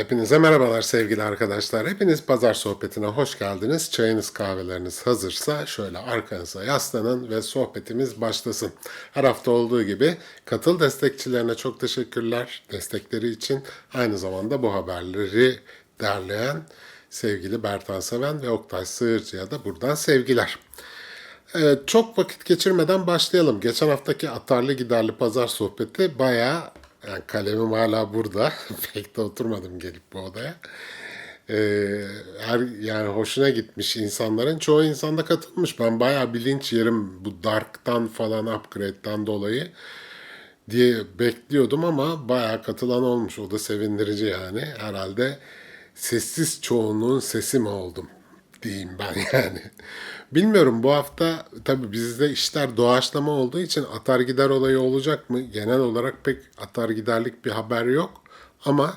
Hepinize merhabalar sevgili arkadaşlar. Hepiniz pazar sohbetine hoş geldiniz. Çayınız kahveleriniz hazırsa şöyle arkanıza yaslanın ve sohbetimiz başlasın. Her hafta olduğu gibi katıl destekçilerine çok teşekkürler destekleri için. Aynı zamanda bu haberleri derleyen sevgili Bertan Seven ve Oktay Sığırcı'ya da buradan sevgiler. Ee, çok vakit geçirmeden başlayalım. Geçen haftaki atarlı giderli pazar sohbeti bayağı yani kalemim hala burada. Pek de oturmadım gelip bu odaya. Ee, her yani hoşuna gitmiş insanların çoğu insanda katılmış. Ben bayağı bilinç yerim bu Dark'tan falan upgrade'den dolayı diye bekliyordum ama bayağı katılan olmuş. O da sevindirici yani. Herhalde sessiz çoğunluğun sesi mi oldum diyeyim ben yani. Bilmiyorum bu hafta tabii bizde işler doğaçlama olduğu için atar gider olayı olacak mı? Genel olarak pek atar giderlik bir haber yok. Ama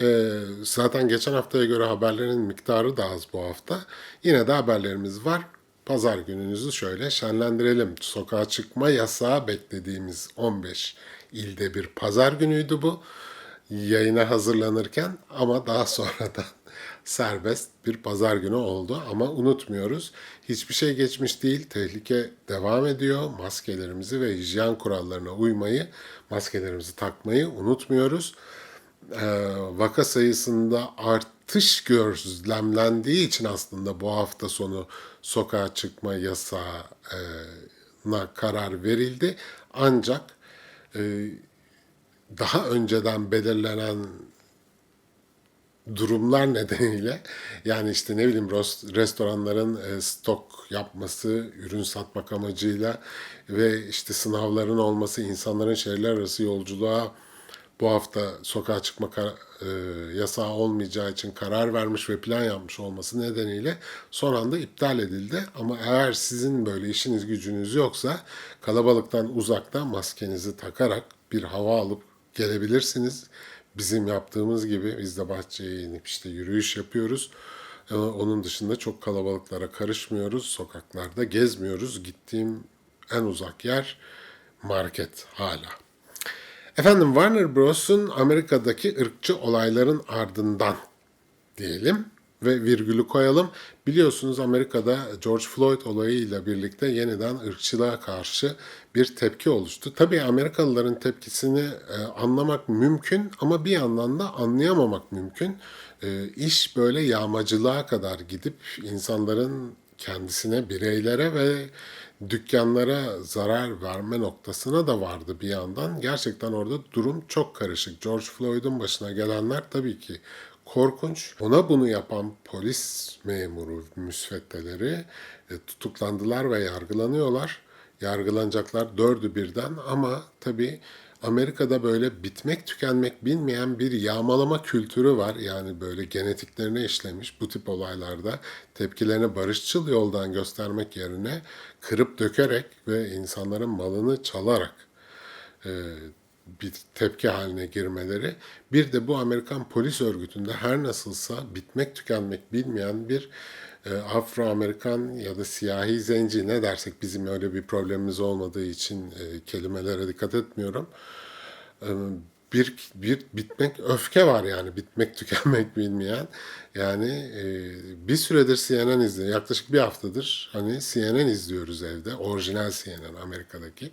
e, zaten geçen haftaya göre haberlerin miktarı da az bu hafta. Yine de haberlerimiz var. Pazar gününüzü şöyle şenlendirelim. Sokağa çıkma yasağı beklediğimiz 15 ilde bir pazar günüydü bu. Yayına hazırlanırken ama daha sonradan serbest bir pazar günü oldu. Ama unutmuyoruz hiçbir şey geçmiş değil. Tehlike devam ediyor. Maskelerimizi ve hijyen kurallarına uymayı, maskelerimizi takmayı unutmuyoruz. Ee, vaka sayısında artış gözlemlendiği için aslında bu hafta sonu sokağa çıkma yasağına karar verildi. Ancak e, daha önceden belirlenen durumlar nedeniyle yani işte ne bileyim restoranların e, stok yapması, ürün satmak amacıyla ve işte sınavların olması, insanların şehirler arası yolculuğa bu hafta sokağa çıkma e, yasağı olmayacağı için karar vermiş ve plan yapmış olması nedeniyle son anda iptal edildi. Ama eğer sizin böyle işiniz gücünüz yoksa kalabalıktan uzakta maskenizi takarak bir hava alıp gelebilirsiniz. Bizim yaptığımız gibi biz de bahçeye inip işte yürüyüş yapıyoruz. Ee, Onun dışında çok kalabalıklara karışmıyoruz. Sokaklarda gezmiyoruz. Gittiğim en uzak yer market hala. Efendim Warner Bros'un Amerika'daki ırkçı olayların ardından diyelim ve virgülü koyalım. Biliyorsunuz Amerika'da George Floyd olayıyla birlikte yeniden ırkçılığa karşı bir tepki oluştu. Tabii Amerikalıların tepkisini e, anlamak mümkün ama bir yandan da anlayamamak mümkün. E, iş böyle yağmacılığa kadar gidip insanların kendisine, bireylere ve dükkanlara zarar verme noktasına da vardı bir yandan. Gerçekten orada durum çok karışık. George Floyd'un başına gelenler tabii ki korkunç. Ona bunu yapan polis memuru müsveddeleri e, tutuklandılar ve yargılanıyorlar. Yargılanacaklar dördü birden ama tabii Amerika'da böyle bitmek tükenmek bilmeyen bir yağmalama kültürü var. Yani böyle genetiklerine işlemiş bu tip olaylarda tepkilerini barışçıl yoldan göstermek yerine kırıp dökerek ve insanların malını çalarak e, bir tepki haline girmeleri. Bir de bu Amerikan polis örgütünde her nasılsa bitmek tükenmek bilmeyen bir e, Afro-Amerikan ya da siyahi zenci ne dersek bizim öyle bir problemimiz olmadığı için e, kelimelere dikkat etmiyorum. E, bir, bir bitmek öfke var yani bitmek tükenmek bilmeyen. Yani bir süredir CNN izliyor. Yaklaşık bir haftadır hani CNN izliyoruz evde. Orijinal CNN Amerika'daki.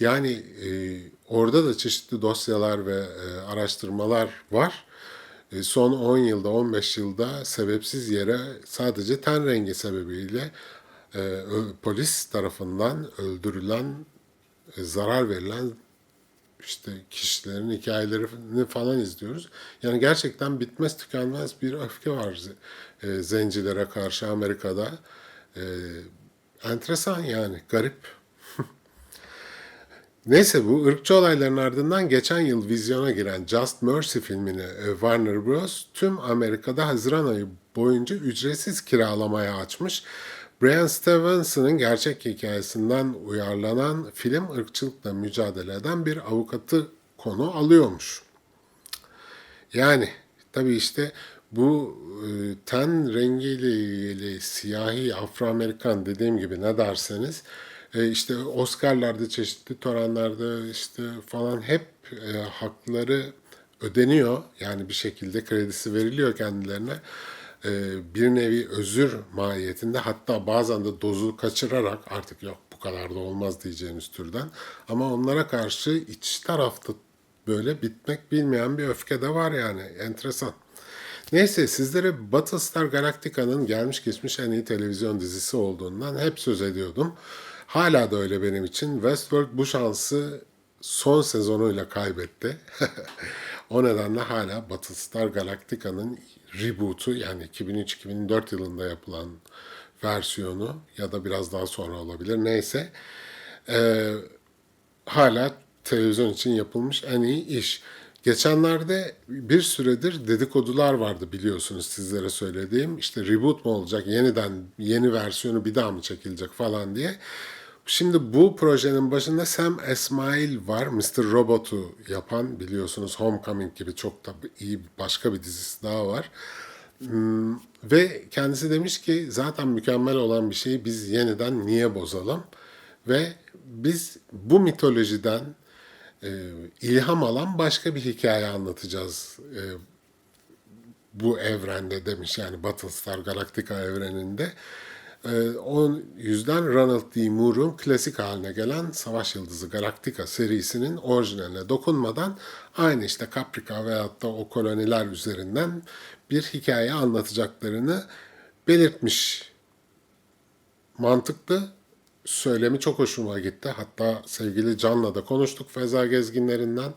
Yani e, orada da çeşitli dosyalar ve e, araştırmalar var. E, son 10 yılda, 15 yılda sebepsiz yere sadece ten rengi sebebiyle e, polis tarafından öldürülen, e, zarar verilen işte kişilerin hikayelerini falan izliyoruz. Yani gerçekten bitmez tükenmez bir öfke var e, zencilere karşı Amerika'da. E, enteresan yani, garip. Neyse bu ırkçı olayların ardından geçen yıl vizyona giren Just Mercy filmini e, Warner Bros. tüm Amerika'da Haziran ayı boyunca ücretsiz kiralamaya açmış. Brian Stevenson'ın gerçek hikayesinden uyarlanan film ırkçılıkla mücadele eden bir avukatı konu alıyormuş. Yani tabii işte bu e, ten rengiyle ilgili siyahi Afro-Amerikan dediğim gibi ne derseniz e, işte Oscar'larda çeşitli törenlerde işte falan hep e, hakları ödeniyor. Yani bir şekilde kredisi veriliyor kendilerine. Ee, bir nevi özür mahiyetinde hatta bazen de dozu kaçırarak artık yok bu kadar da olmaz diyeceğiniz türden. Ama onlara karşı iç tarafta böyle bitmek bilmeyen bir öfke de var yani enteresan. Neyse sizlere Battlestar Galactica'nın gelmiş geçmiş en iyi televizyon dizisi olduğundan hep söz ediyordum. Hala da öyle benim için. Westworld bu şansı son sezonuyla kaybetti. o nedenle hala Battlestar Galactica'nın reboot'u yani 2003-2004 yılında yapılan versiyonu ya da biraz daha sonra olabilir neyse Ee, hala televizyon için yapılmış en iyi iş. Geçenlerde bir süredir dedikodular vardı biliyorsunuz sizlere söylediğim. İşte reboot mu olacak, yeniden yeni versiyonu bir daha mı çekilecek falan diye. Şimdi bu projenin başında Sam Esmail var. Mr. Robot'u yapan biliyorsunuz Homecoming gibi çok da iyi başka bir dizisi daha var. Hmm, Ve kendisi demiş ki zaten mükemmel olan bir şeyi biz yeniden niye bozalım? Ve biz bu mitolojiden e, ilham alan başka bir hikaye anlatacağız e, bu evrende demiş yani Battlestar Galactica evreninde. E, o yüzden Ronald D. Moore'un klasik haline gelen Savaş Yıldızı Galactica serisinin orijinaline dokunmadan aynı işte Caprica veyahut da o koloniler üzerinden bir hikaye anlatacaklarını belirtmiş mantıklı. Söylemi çok hoşuma gitti. Hatta sevgili Can'la da konuştuk Feza Gezginlerinden.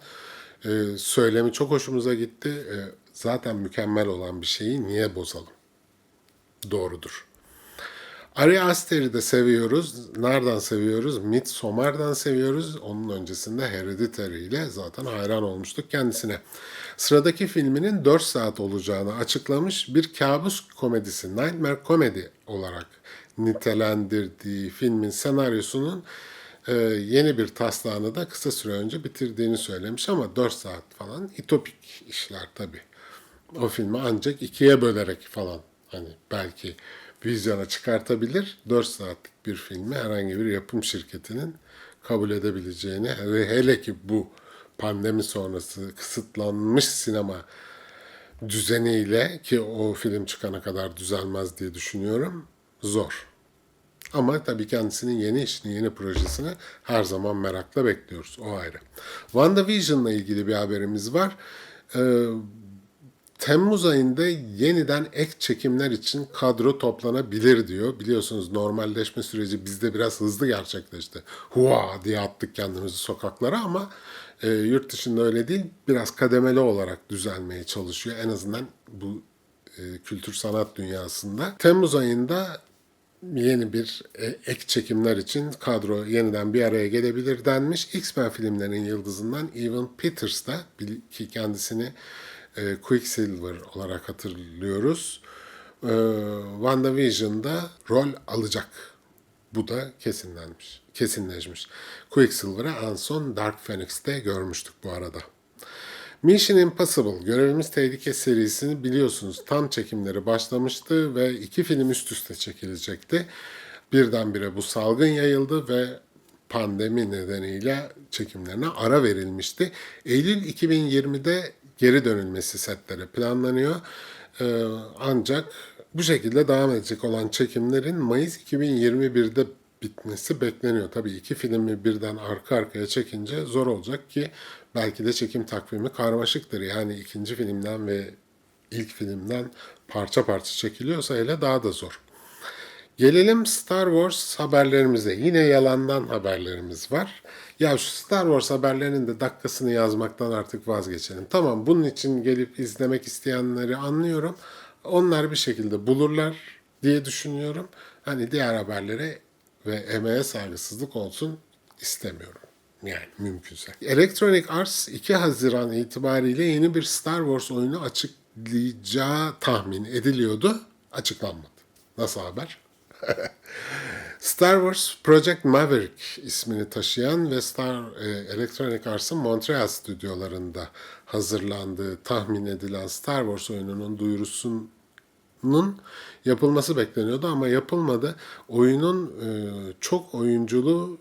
Ee, söylemi çok hoşumuza gitti. Ee, zaten mükemmel olan bir şeyi niye bozalım? Doğrudur. Ari Aster'i de seviyoruz. Nereden seviyoruz? Midsommar'dan seviyoruz. Onun öncesinde Hereditary ile zaten hayran olmuştuk kendisine. Sıradaki filminin 4 saat olacağını açıklamış bir kabus komedisi, Nightmare Comedy olarak nitelendirdiği filmin senaryosunun e, yeni bir taslağını da kısa süre önce bitirdiğini söylemiş ama 4 saat falan itopik işler tabii. O filmi ancak ikiye bölerek falan hani belki vizyona çıkartabilir. 4 saatlik bir filmi herhangi bir yapım şirketinin kabul edebileceğini hele, hele ki bu pandemi sonrası kısıtlanmış sinema düzeniyle ki o film çıkana kadar düzelmez diye düşünüyorum zor. Ama tabii kendisinin yeni işini, yeni projesini her zaman merakla bekliyoruz. O ayrı. WandaVision'la ilgili bir haberimiz var. Ee, Temmuz ayında yeniden ek çekimler için kadro toplanabilir diyor. Biliyorsunuz normalleşme süreci bizde biraz hızlı gerçekleşti. Hua diye attık kendimizi sokaklara ama e, yurt dışında öyle değil. Biraz kademeli olarak düzelmeye çalışıyor. En azından bu e, kültür sanat dünyasında. Temmuz ayında yeni bir e, ek çekimler için kadro yeniden bir araya gelebilir denmiş. X-Men filmlerinin yıldızından Evan Peters da ki kendisini e, Quicksilver olarak hatırlıyoruz. E, WandaVision'da rol alacak. Bu da kesinlenmiş, kesinleşmiş. Quicksilver'ı en son Dark Phoenix'te görmüştük bu arada. Mission Impossible, Görevimiz Tehlike serisini biliyorsunuz tam çekimleri başlamıştı ve iki film üst üste çekilecekti. Birdenbire bu salgın yayıldı ve pandemi nedeniyle çekimlerine ara verilmişti. Eylül 2020'de geri dönülmesi setlere planlanıyor. Ee, ancak bu şekilde devam edecek olan çekimlerin Mayıs 2021'de bitmesi bekleniyor. Tabii iki filmi birden arka arkaya çekince zor olacak ki belki de çekim takvimi karmaşıktır. Yani ikinci filmden ve ilk filmden parça parça çekiliyorsa hele daha da zor. Gelelim Star Wars haberlerimize. Yine yalandan haberlerimiz var. Ya şu Star Wars haberlerinin de dakikasını yazmaktan artık vazgeçelim. Tamam bunun için gelip izlemek isteyenleri anlıyorum. Onlar bir şekilde bulurlar diye düşünüyorum. Hani diğer haberlere ve emeğe saygısızlık olsun istemiyorum. Yani mümkünse. Electronic Arts 2 Haziran itibariyle yeni bir Star Wars oyunu açıklayacağı tahmin ediliyordu. Açıklanmadı. Nasıl haber? Star Wars Project Maverick ismini taşıyan ve Star e, Electronic Arts'ın Montreal stüdyolarında hazırlandığı tahmin edilen Star Wars oyununun duyurusunun yapılması bekleniyordu ama yapılmadı. Oyunun e, çok oyunculu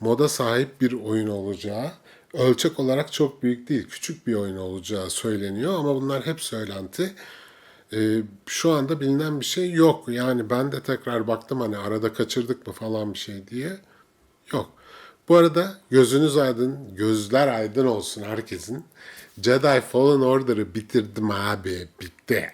moda sahip bir oyun olacağı Ölçek olarak çok büyük değil, küçük bir oyun olacağı söyleniyor ama bunlar hep söylenti. Ee, şu anda bilinen bir şey yok. Yani ben de tekrar baktım hani arada kaçırdık mı falan bir şey diye. Yok. Bu arada gözünüz aydın, gözler aydın olsun herkesin. Jedi Fallen Order'ı bitirdim abi, bitti.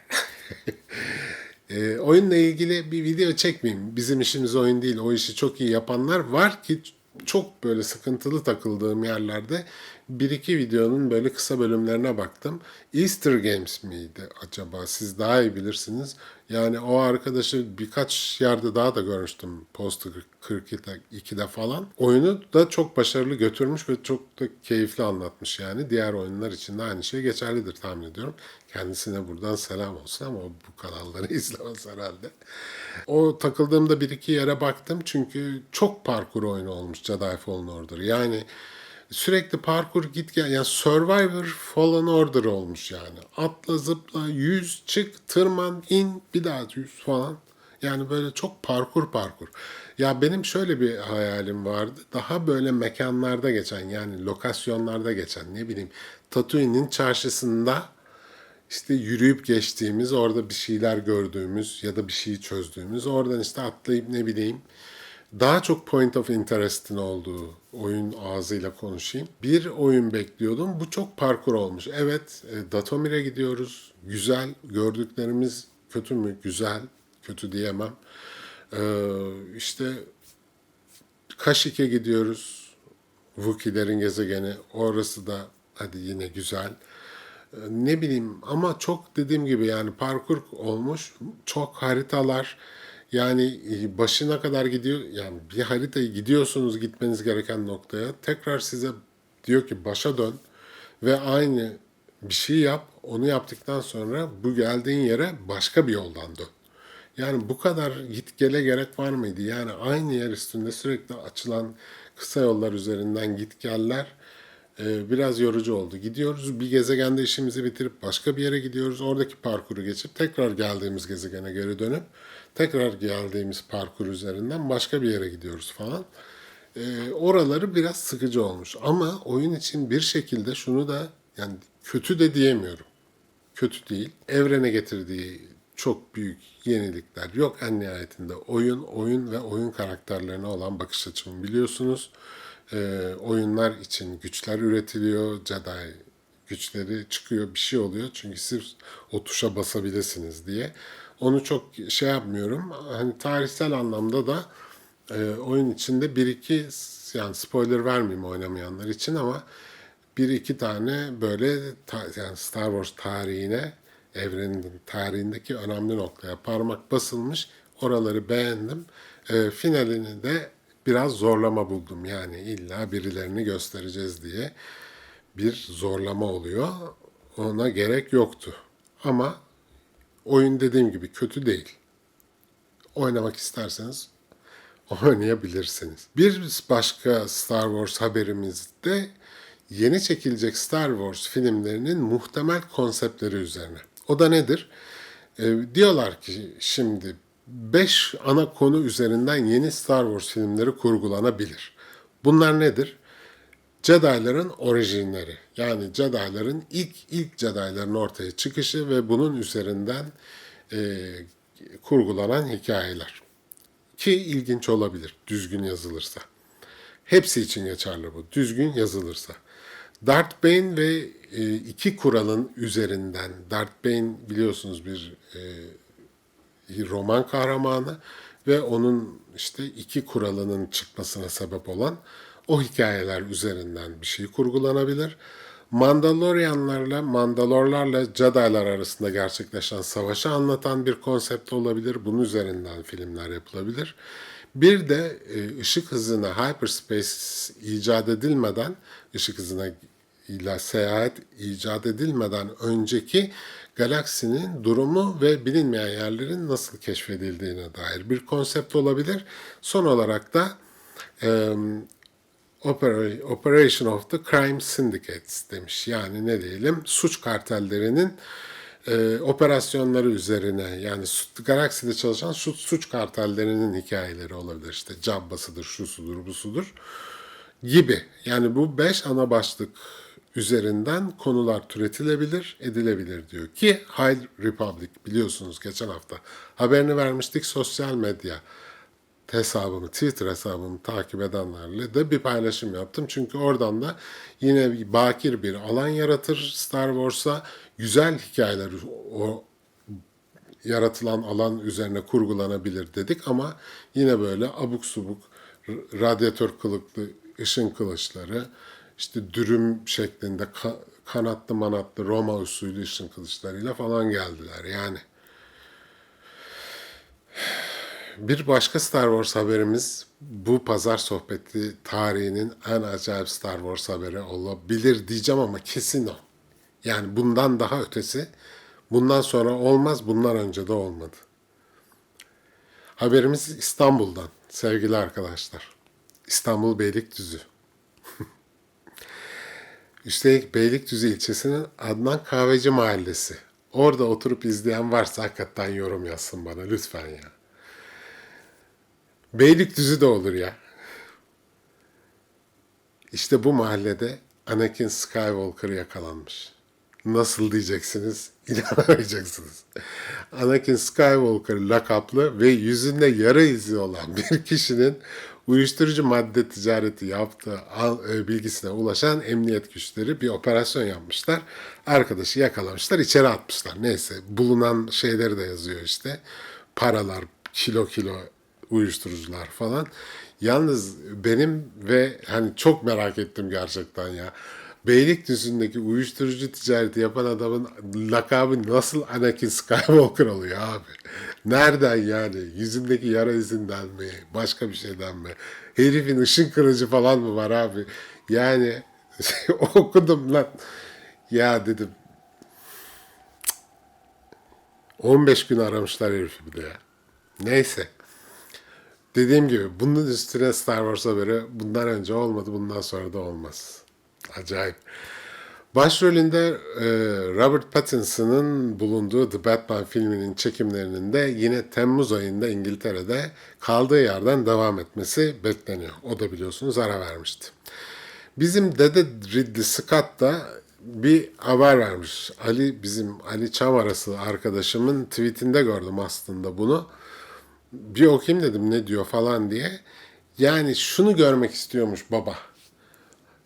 e, oyunla ilgili bir video çekmeyeyim. Bizim işimiz oyun değil. O işi çok iyi yapanlar var ki çok böyle sıkıntılı takıldığım yerlerde bir iki videonun böyle kısa bölümlerine baktım. Easter Games miydi acaba? Siz daha iyi bilirsiniz. Yani o arkadaşı birkaç yerde daha da görmüştüm. Post 42'de falan. Oyunu da çok başarılı götürmüş ve çok da keyifli anlatmış yani. Diğer oyunlar için de aynı şey geçerlidir tahmin ediyorum. Kendisine buradan selam olsun ama bu kanalları izlemez herhalde. O takıldığımda bir iki yere baktım çünkü çok parkur oyunu olmuş Jedi Fallen Order. Yani sürekli parkur git gel yani Survivor Fallen Order olmuş yani. Atla zıpla yüz çık tırman in bir daha yüz falan. Yani böyle çok parkur parkur. Ya benim şöyle bir hayalim vardı. Daha böyle mekanlarda geçen yani lokasyonlarda geçen ne bileyim Tatooine'in çarşısında işte yürüyüp geçtiğimiz, orada bir şeyler gördüğümüz ya da bir şeyi çözdüğümüz, oradan işte atlayıp ne bileyim daha çok point of interest'in olduğu oyun ağzıyla konuşayım. Bir oyun bekliyordum. Bu çok parkur olmuş. Evet, e, Datomir'e gidiyoruz. Güzel. Gördüklerimiz kötü mü? Güzel. Kötü diyemem. Ee, işte Kaşik'e gidiyoruz. Wookiee'lerin gezegeni. Orası da hadi yine güzel. Ee, Ne bileyim ama çok dediğim gibi yani parkur olmuş. Çok haritalar. Yani e, başına kadar gidiyor. Yani bir haritayı gidiyorsunuz gitmeniz gereken noktaya. Tekrar size diyor ki başa dön ve aynı bir şey yap. Onu yaptıktan sonra bu geldiğin yere başka bir yoldan dön. Yani bu kadar git gele gerek var mıydı? Yani aynı yer üstünde sürekli açılan kısa yollar üzerinden git geller e, biraz yorucu oldu. Gidiyoruz bir gezegende işimizi bitirip başka bir yere gidiyoruz. Oradaki parkuru geçip tekrar geldiğimiz gezegene geri dönüp tekrar geldiğimiz parkur üzerinden başka bir yere gidiyoruz falan. E, oraları biraz sıkıcı olmuş. Ama oyun için bir şekilde şunu da yani kötü de diyemiyorum kötü değil. Evrene getirdiği çok büyük yenilikler yok en nihayetinde. Oyun, oyun ve oyun karakterlerine olan bakış açımı biliyorsunuz. Ee, oyunlar için güçler üretiliyor. Jedi güçleri çıkıyor bir şey oluyor. Çünkü sırf o tuşa basabilirsiniz diye. Onu çok şey yapmıyorum. Hani tarihsel anlamda da e, oyun içinde bir iki yani spoiler vermeyeyim oynamayanlar için ama bir iki tane böyle ta- yani Star Wars tarihine evrenin tarihindeki önemli noktaya parmak basılmış. Oraları beğendim. E, finalini de biraz zorlama buldum. Yani illa birilerini göstereceğiz diye bir zorlama oluyor. Ona gerek yoktu. Ama oyun dediğim gibi kötü değil. Oynamak isterseniz oynayabilirsiniz. Bir başka Star Wars haberimizde yeni çekilecek Star Wars filmlerinin muhtemel konseptleri üzerine. O da nedir? Ee, diyorlar ki şimdi 5 ana konu üzerinden yeni Star Wars filmleri kurgulanabilir. Bunlar nedir? Jedi'ların orijinleri. Yani Jedi'ların ilk ilk Jedi'ların ortaya çıkışı ve bunun üzerinden e, kurgulanan hikayeler. Ki ilginç olabilir düzgün yazılırsa. Hepsi için geçerli bu. Düzgün yazılırsa. Darth Bane ve e, iki kuralın üzerinden, Darth Bane biliyorsunuz bir e, roman kahramanı ve onun işte iki kuralının çıkmasına sebep olan o hikayeler üzerinden bir şey kurgulanabilir. Mandalorianlarla, Mandalorlarla Jedi'lar arasında gerçekleşen savaşı anlatan bir konsept olabilir. Bunun üzerinden filmler yapılabilir. Bir de e, ışık hızına hyperspace icat edilmeden, ışık hızına ile seyahat icat edilmeden önceki galaksinin durumu ve bilinmeyen yerlerin nasıl keşfedildiğine dair bir konsept olabilir. Son olarak da Operation of the Crime Syndicates demiş. Yani ne diyelim suç kartellerinin e, operasyonları üzerine yani galakside çalışan suç, suç kartellerinin hikayeleri olabilir. İşte cabbasıdır, şusudur, busudur. gibi. Yani bu beş ana başlık üzerinden konular türetilebilir, edilebilir diyor. Ki High Republic biliyorsunuz geçen hafta haberini vermiştik sosyal medya hesabımı, Twitter hesabımı takip edenlerle de bir paylaşım yaptım. Çünkü oradan da yine bakir bir alan yaratır Star Wars'a. Güzel hikayeler o yaratılan alan üzerine kurgulanabilir dedik ama yine böyle abuk subuk radyatör kılıklı ışın kılıçları, işte dürüm şeklinde ka- kanatlı manatlı Roma usulü ışın kılıçlarıyla falan geldiler yani. Bir başka Star Wars haberimiz bu pazar sohbeti tarihinin en acayip Star Wars haberi olabilir diyeceğim ama kesin o. Yani bundan daha ötesi bundan sonra olmaz, bundan önce de olmadı. Haberimiz İstanbul'dan sevgili arkadaşlar. İstanbul Beylikdüzü. Üstelik Beylikdüzü ilçesinin Adnan Kahveci Mahallesi. Orada oturup izleyen varsa hakikaten yorum yazsın bana lütfen ya. Beylikdüzü de olur ya. İşte bu mahallede Anakin Skywalker yakalanmış. Nasıl diyeceksiniz? İnanamayacaksınız. Anakin Skywalker lakaplı ve yüzünde yara izi olan bir kişinin uyuşturucu madde ticareti yaptığı e, bilgisine ulaşan emniyet güçleri bir operasyon yapmışlar. Arkadaşı yakalamışlar, içeri atmışlar. Neyse bulunan şeyleri de yazıyor işte. Paralar, kilo kilo uyuşturucular falan. Yalnız benim ve hani çok merak ettim gerçekten ya. Beylikdüzü'ndeki uyuşturucu ticareti yapan adamın lakabı nasıl Anakin Skywalker oluyor abi? Nereden yani? Yüzündeki yara izinden mi? Başka bir şeyden mi? Herifin ışın kılıcı falan mı var abi? Yani okudum lan. Ya dedim 15 gün aramışlar herifi bir de ya. Neyse. Dediğim gibi bunun üstüne Star Wars haberi bundan önce olmadı, bundan sonra da olmaz. Acayip. Başrolünde e, Robert Pattinson'ın bulunduğu The Batman filminin çekimlerinin de yine Temmuz ayında İngiltere'de kaldığı yerden devam etmesi bekleniyor. O da biliyorsunuz ara vermişti. Bizim dede Ridley Scott da bir haber vermiş. Ali bizim Ali Çam arası arkadaşımın tweetinde gördüm aslında bunu bir okuyayım dedim ne diyor falan diye. Yani şunu görmek istiyormuş baba.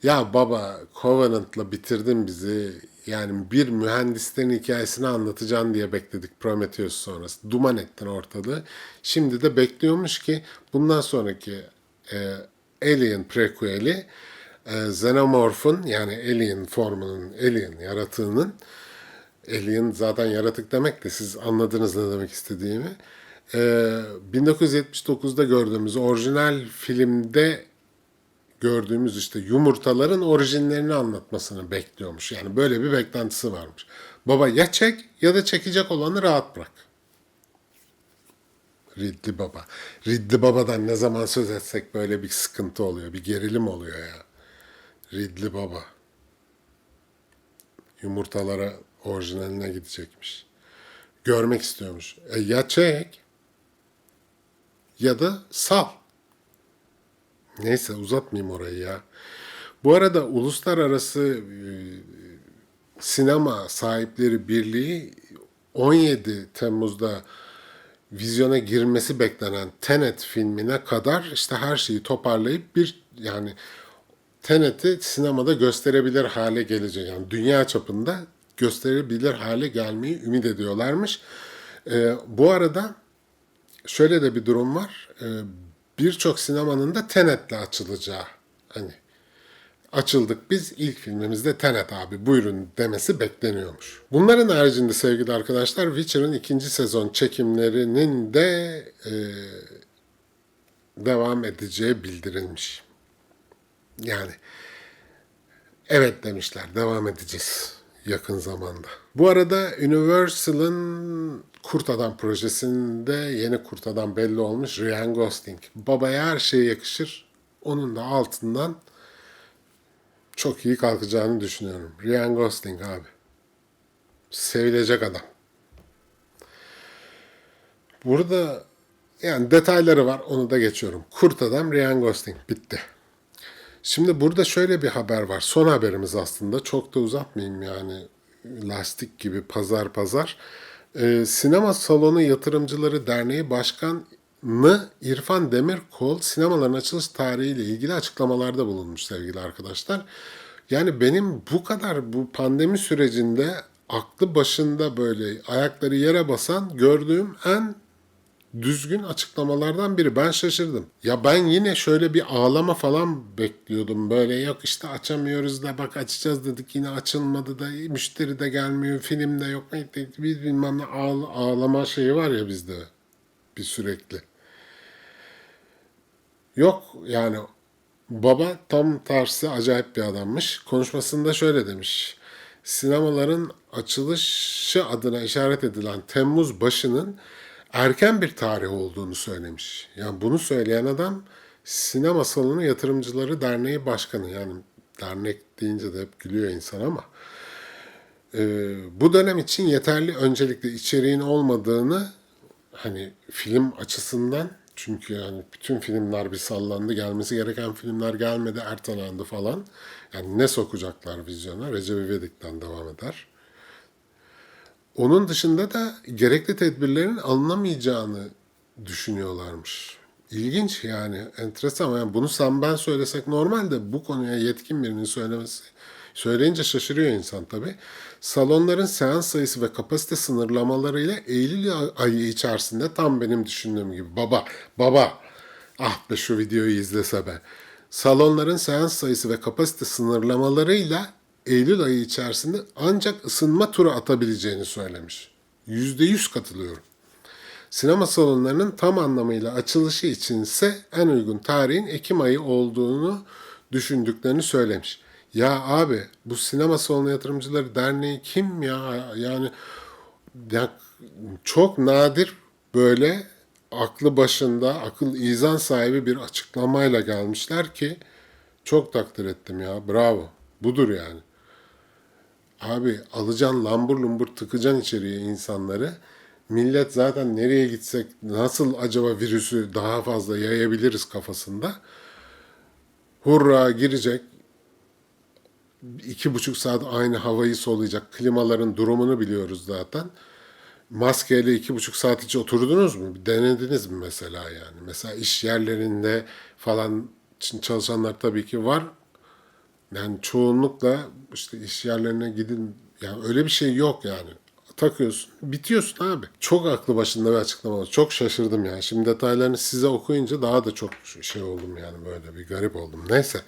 Ya baba Covenant'la bitirdin bizi. Yani bir mühendislerin hikayesini anlatacaksın diye bekledik Prometheus sonrası. Duman ettin ortalığı. Şimdi de bekliyormuş ki bundan sonraki e, Alien prequel'i e, Xenomorph'un yani Alien formunun, Alien yaratığının Alien zaten yaratık demek de siz anladınız ne demek istediğimi. Ee, 1979'da gördüğümüz orijinal filmde gördüğümüz işte yumurtaların orijinlerini anlatmasını bekliyormuş. Yani böyle bir beklentisi varmış. Baba ya çek ya da çekecek olanı rahat bırak. Ridley Baba. Ridley Baba'dan ne zaman söz etsek böyle bir sıkıntı oluyor. Bir gerilim oluyor ya. Ridley Baba. Yumurtalara orijinaline gidecekmiş. Görmek istiyormuş. E ya çek ya da sal. Neyse uzatmayayım orayı ya. Bu arada uluslararası e, sinema sahipleri birliği 17 Temmuz'da vizyona girmesi beklenen Tenet filmine kadar işte her şeyi toparlayıp bir yani Tenet'i sinemada gösterebilir hale gelecek. Yani dünya çapında gösterebilir hale gelmeyi ümit ediyorlarmış. Ee, bu arada şöyle de bir durum var. Ee, Birçok sinemanın da Tenet'le açılacağı. Hani açıldık biz ilk filmimizde Tenet abi buyurun demesi bekleniyormuş. Bunların haricinde sevgili arkadaşlar Witcher'ın ikinci sezon çekimlerinin de e, devam edeceği bildirilmiş. Yani evet demişler devam edeceğiz yakın zamanda. Bu arada Universal'ın Kurt Adam projesinde yeni Kurt Adam belli olmuş Ryan Gosling. Babaya her şey yakışır. Onun da altından çok iyi kalkacağını düşünüyorum. Ryan Gosling abi. Sevilecek adam. Burada yani detayları var onu da geçiyorum. Kurt Adam Ryan Gosling bitti. Şimdi burada şöyle bir haber var. Son haberimiz aslında. Çok da uzatmayayım yani. Lastik gibi pazar pazar. Ee, Sinema Salonu Yatırımcıları Derneği Başkanı İrfan Demirkol sinemaların açılış tarihiyle ilgili açıklamalarda bulunmuş sevgili arkadaşlar. Yani benim bu kadar bu pandemi sürecinde aklı başında böyle ayakları yere basan gördüğüm en düzgün açıklamalardan biri. Ben şaşırdım. Ya ben yine şöyle bir ağlama falan bekliyordum. Böyle yok işte açamıyoruz da bak açacağız dedik yine açılmadı da müşteri de gelmiyor film de yok. Bilmem ne ağl- ağlama şeyi var ya bizde bir sürekli. Yok yani baba tam tersi acayip bir adammış. Konuşmasında şöyle demiş. Sinemaların açılışı adına işaret edilen Temmuz başının erken bir tarih olduğunu söylemiş. Yani bunu söyleyen adam Sinema Salonu Yatırımcıları Derneği Başkanı. Yani dernek deyince de hep gülüyor insan ama ee, bu dönem için yeterli öncelikle içeriğin olmadığını hani film açısından çünkü yani bütün filmler bir sallandı. Gelmesi gereken filmler gelmedi, ertelendi falan. Yani ne sokacaklar vizyona? Recep İvedik'ten devam eder. Onun dışında da gerekli tedbirlerin alınamayacağını düşünüyorlarmış. İlginç yani, enteresan. Yani bunu sen ben söylesek normal de bu konuya yetkin birinin söylemesi söyleyince şaşırıyor insan tabii. Salonların seans sayısı ve kapasite sınırlamalarıyla Eylül ayı içerisinde tam benim düşündüğüm gibi baba baba ah be şu videoyu izlese be. Salonların seans sayısı ve kapasite sınırlamalarıyla Eylül ayı içerisinde ancak ısınma turu atabileceğini söylemiş. Yüzde yüz katılıyorum. Sinema salonlarının tam anlamıyla açılışı içinse en uygun tarihin Ekim ayı olduğunu düşündüklerini söylemiş. Ya abi bu Sinema Salonu Yatırımcıları Derneği kim ya? Yani ya çok nadir böyle aklı başında, akıl izan sahibi bir açıklamayla gelmişler ki çok takdir ettim ya. Bravo. Budur yani. Abi alacaksın lambur lumbur tıkacaksın içeriye insanları. Millet zaten nereye gitsek nasıl acaba virüsü daha fazla yayabiliriz kafasında. Hurra girecek. iki buçuk saat aynı havayı soluyacak. Klimaların durumunu biliyoruz zaten. Maskeyle iki buçuk saat hiç oturdunuz mu? Denediniz mi mesela yani? Mesela iş yerlerinde falan çalışanlar tabii ki var. Yani çoğunlukla işte iş yerlerine gidin yani öyle bir şey yok yani. Takıyorsun, bitiyorsun abi. Çok aklı başında bir açıklama. Çok şaşırdım yani. Şimdi detaylarını size okuyunca daha da çok şey oldum yani böyle bir garip oldum. Neyse.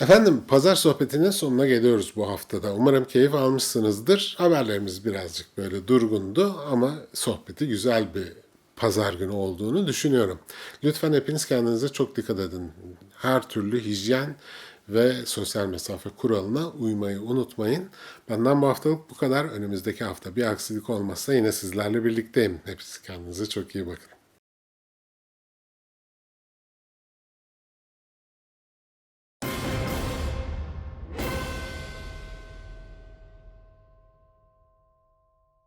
Efendim pazar sohbetinin sonuna geliyoruz bu haftada. Umarım keyif almışsınızdır. Haberlerimiz birazcık böyle durgundu ama sohbeti güzel bir pazar günü olduğunu düşünüyorum. Lütfen hepiniz kendinize çok dikkat edin. Her türlü hijyen ve sosyal mesafe kuralına uymayı unutmayın. Benden bu haftalık bu kadar. Önümüzdeki hafta bir aksilik olmazsa yine sizlerle birlikteyim. Hepsi kendinize çok iyi bakın.